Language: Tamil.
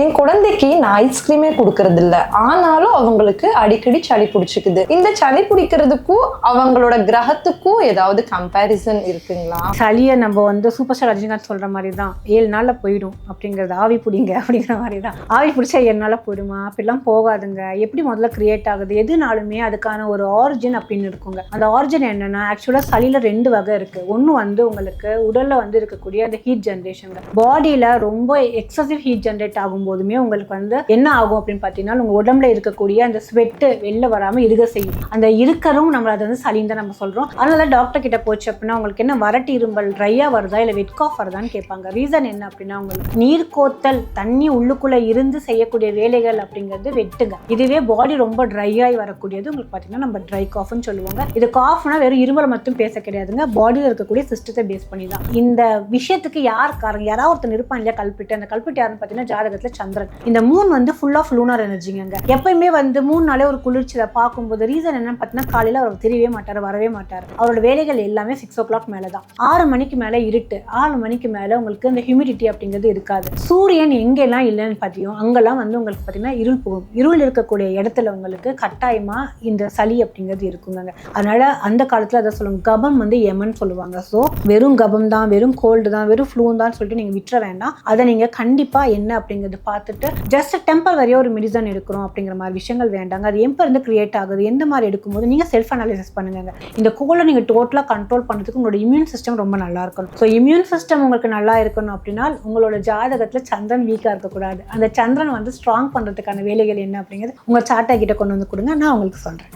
என் குழந்தைக்கு நான் ஐஸ்கிரீமே கொடுக்கறது இல்ல ஆனாலும் அவங்களுக்கு அடிக்கடி சளி பிடிச்சிக்குது. இந்த சளி பிடிக்கிறதுக்கும் அவங்களோட கிரகத்துக்கும் ஏதாவது கம்பேரிசன் இருக்குங்களா? சளியை நம்ம வந்து சூப்பர் ஸ்டார் ரஜினிகாந்த் சொல்ற மாதிரி தான் ஏழு நாள்ல போயிடும் அப்படிங்கிறது ஆவி பிடிங்க அப்படிங்கிற மாதிரி தான் ஆவி பிடிச்சா ஏழு நாள்ல போயிடுமா? அப்படிலாம் போகாதுங்க. எப்படி முதல்ல கிரியேட் ஆகுது? எதுனாலுமே அதுக்கான ஒரு ஆரிஜின் அப்படின்னு இருக்குங்க. அந்த ஆரிஜின் என்னன்னா ஆக்சுவலா சளியில ரெண்டு வகை இருக்கு. ஒன்று வந்து உங்களுக்கு உடல்ல வந்து இருக்கக்கூடிய அந்த ஹீட் ஜென்ரேஷன் பாடியில ரொம்ப எக்ஸசிவ் ஹீட் ஜென்ரேட் ஆகும் போதுமே உங்களுக்கு வந்து என்ன ஆகும் அப்படின்னு பார்த்தீங்கன்னா உங்கள் உடம்புல இருக்கக்கூடிய அந்த ஸ்வெட்டு வெளில வராமல் இருக செய்யும். அந்த இருக்கரும் நம்ம அதை வந்து சளின்னு தான் நம்ம சொல்கிறோம் அதனால டாக்டர் கிட்ட போச்சு அப்படின்னா உங்களுக்கு என்ன வரட்டு இரும்பல் ட்ரையாக வருதா இல்லை வெட் காஃப் வருதான்னு கேட்பாங்க. ரீசன் என்ன அப்படின்னா உங்களுக்கு நீர் கோத்தல் தண்ணி உள்ளுக்குள்ளே இருந்து செய்யக்கூடிய வேலைகள் அப்படிங்கிறது வெட்டுங்க இதுவே பாடி ரொம்ப ட்ரை ஆகி வரக்கூடியது. உங்களுக்கு பார்த்தீங்கன்னா நம்ம ட்ரை காஃப்னு சொல்லுவாங்க. இது காஃப்னா வெறும் இருமல் மட்டும் பேச கிடையாதுங்க. பாடியில் இருக்கக்கூடிய சிஸ்டத்தை பேஸ் பண்ணி தான் இந்த விஷயத்துக்கு யார் காரணம்? யாராவது ஒருத்தன் இருப்பான் இல்லையா கல்பிட்டு. அந்த கல்பிட்டு யாருன்னு பார்த்தீங்கன்னா ஜாதகத்தில் சந்திரன். இந்த மூன் வந்து ஃபுல் ஆஃப் லூனர் எனர்ஜிங்க எப்பயுமே வந்து மூணு நாளே ஒரு குளிர்ச்சியை பார்க்கும்போது ரீசன் என்னன்னு பார்த்தீங்கன்னா காலையில் அவர் தெரியவே மாட்டார் வரவே மாட்டார். அவரோட வேலைகள் எல்லாமே சிக்ஸ் ஓ கிளாக் மேலே தான் ஆறு மணிக்கு மேலே இருட்டு. ஆறு மணிக்கு மேலே உங்களுக்கு இந்த ஹியூமிடிட்டி அப்படிங்கிறது இருக்காது. சூரியன் எங்கெல்லாம் இல்லைன்னு பார்த்தியோ அங்கெல்லாம் வந்து உங்களுக்கு பார்த்தீங்கன்னா இருள் போகும். இருள் இருக்கக்கூடிய இடத்துல உங்களுக்கு கட்டாயமாக இந்த சளி அப்படிங்கிறது இருக்குங்க அதனால அந்த காலத்தில் அதை சொல்லுவாங்க கபம் வந்து எமன் சொல்லுவாங்க. ஸோ வெறும் கபம் தான் வெறும் கோல்டு தான் வெறும் ஃப்ளூ தான் சொல்லிட்டு நீங்கள் விட்டுற வேண்டாம். அதை நீங்கள் கண்டிப்பாக என்ன அப்படிங்கிறது பார்த்துட்டு ஜஸ்ட் டெம்பர் வரைய ஒரு மெடிசன் எடுக்கிறோம் அப்படிங்கிற மாதிரி விஷயங்கள் வேண்டாங்க. அது எப்போ இருந்து கிரியேட் ஆகுது. எந்த மாதிரி எடுக்கும்போது நீங்கள் செல்ஃப் அனாலிசிஸ் பண்ணுங்க இந்த கோலை நீங்கள் டோட்டலாக கண்ட்ரோல் பண்ணுறதுக்கு உங்களோட இம்யூன் சிஸ்டம் ரொம்ப நல்லா இருக்கணும். ஸோ இம்யூன் சிஸ்டம் உங்களுக்கு நல்லா இருக்கணும் அப்படின்னா உங்களோட ஜாதகத்தில் சந்திரன் வீக்காக இருக்கக்கூடாது. அந்த சந்திரன் வந்து ஸ்ட்ராங் பண்ணுறதுக்கான வேலைகள் என்ன அப்படிங்கிறது உங்கள் சாட்டா கிட்ட கொண்டு வந்து கொடுங்க. நான் உங்களுக்கு சொல்கிறேன்